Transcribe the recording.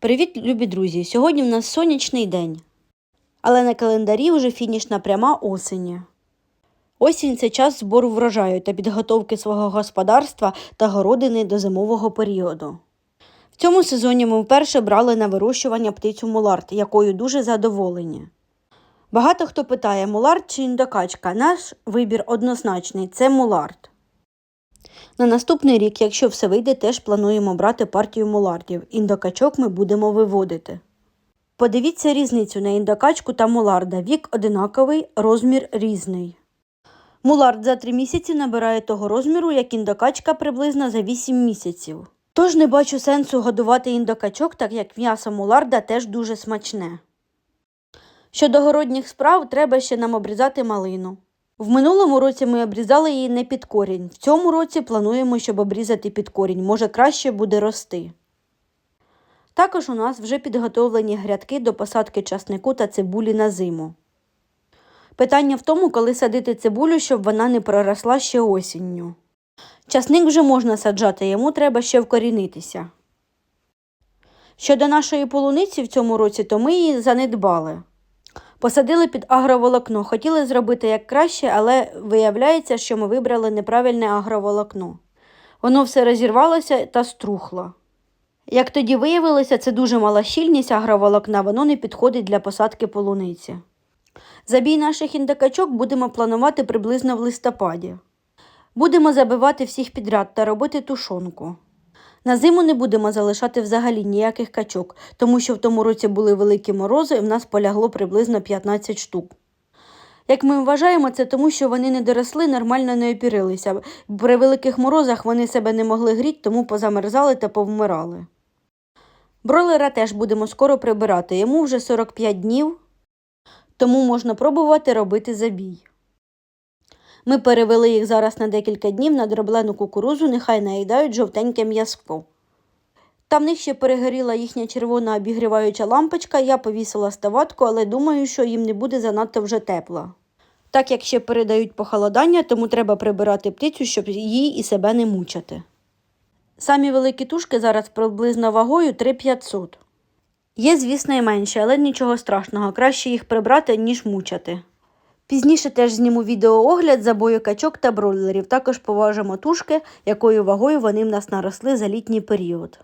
Привіт, любі друзі! Сьогодні в нас сонячний день. Але на календарі вже фінішна пряма осені. Осінь це час збору врожаю та підготовки свого господарства та городини до зимового періоду. В цьому сезоні ми вперше брали на вирощування птицю мулард, якою дуже задоволені. Багато хто питає, мулард чи індокачка. Наш вибір однозначний це мулард. На наступний рік, якщо все вийде, теж плануємо брати партію мулардів. Індокачок ми будемо виводити. Подивіться різницю на індокачку та муларда. Вік одинаковий, розмір різний. Мулард за 3 місяці набирає того розміру, як індокачка приблизно за 8 місяців. Тож не бачу сенсу годувати індокачок, так як м'ясо муларда теж дуже смачне. Щодо городніх справ, треба ще нам обрізати малину. В минулому році ми обрізали її не під корінь. В цьому році плануємо, щоб обрізати під корінь. Може, краще буде рости. Також у нас вже підготовлені грядки до посадки часнику та цибулі на зиму. Питання в тому, коли садити цибулю, щоб вона не проросла ще осінню. Часник вже можна саджати, йому треба ще вкорінитися. Щодо нашої полуниці в цьому році, то ми її занедбали. Посадили під агроволокно. Хотіли зробити як краще, але виявляється, що ми вибрали неправильне агроволокно. Воно все розірвалося та струхло. Як тоді виявилося, це дуже мала щільність агроволокна, воно не підходить для посадки полуниці. Забій наших індикачок будемо планувати приблизно в листопаді. Будемо забивати всіх підряд та робити тушонку. На зиму не будемо залишати взагалі ніяких качок, тому що в тому році були великі морози і в нас полягло приблизно 15 штук. Як ми вважаємо, це тому, що вони не доросли, нормально не опірилися. При великих морозах вони себе не могли гріти, тому позамерзали та повмирали. Бройлера теж будемо скоро прибирати, йому вже 45 днів, тому можна пробувати робити забій. Ми перевели їх зараз на декілька днів на дроблену кукурузу, нехай наїдають жовтеньке м'язко. Там в них ще перегоріла їхня червона обігріваюча лампочка, я повісила ставатку, але думаю, що їм не буде занадто вже тепло. Так як ще передають похолодання, тому треба прибирати птицю, щоб її і себе не мучити. Самі великі тушки зараз приблизно вагою 3500. Є, звісно, і менше, але нічого страшного, краще їх прибрати, ніж мучати. Пізніше теж зніму відеоогляд забою качок та бройлерів. Також поважимо тушки, якою вагою вони в нас наросли за літній період.